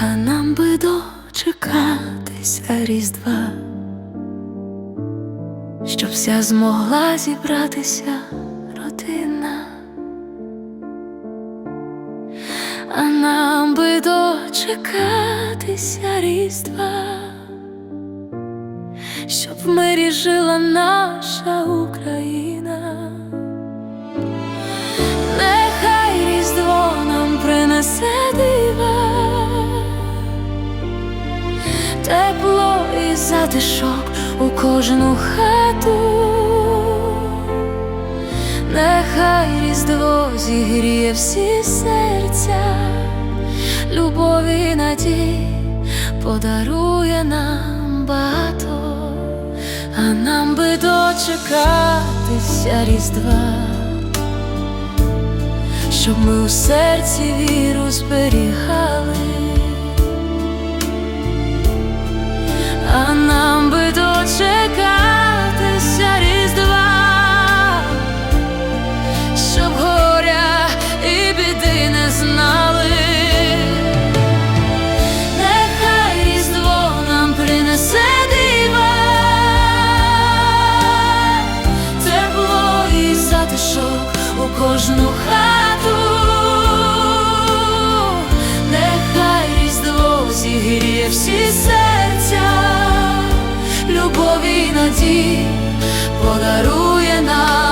а нам би дочекатися різдва, щоб вся змогла зібратися родина, а нам би дочекатися різдва, щоб в мирі жила наша Україна. Нехай різдво нам принесе. Затишок у кожну хату, нехай різдво зігріє всі серця, любові надій подарує нам багато, а нам би дочекатися різдва щоб ми у серці віру зберігали, кожну хату, нехай різдво зігріє всі серця, любові й надій подарує нам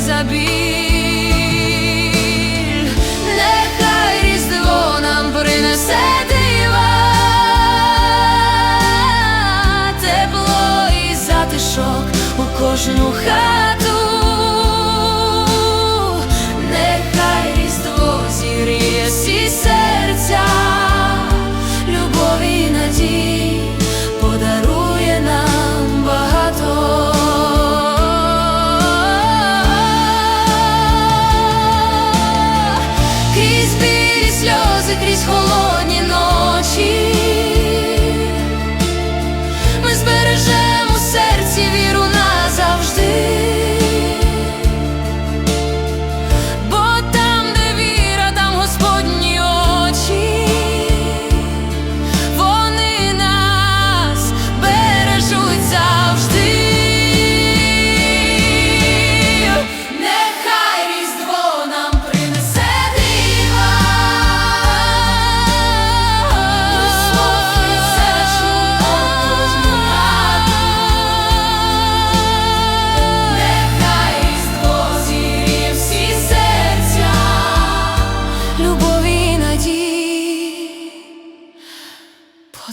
за біль. Нехай різдво нам принесе дива, тепло і затишок у кожну хату.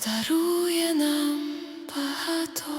дарує нам багато.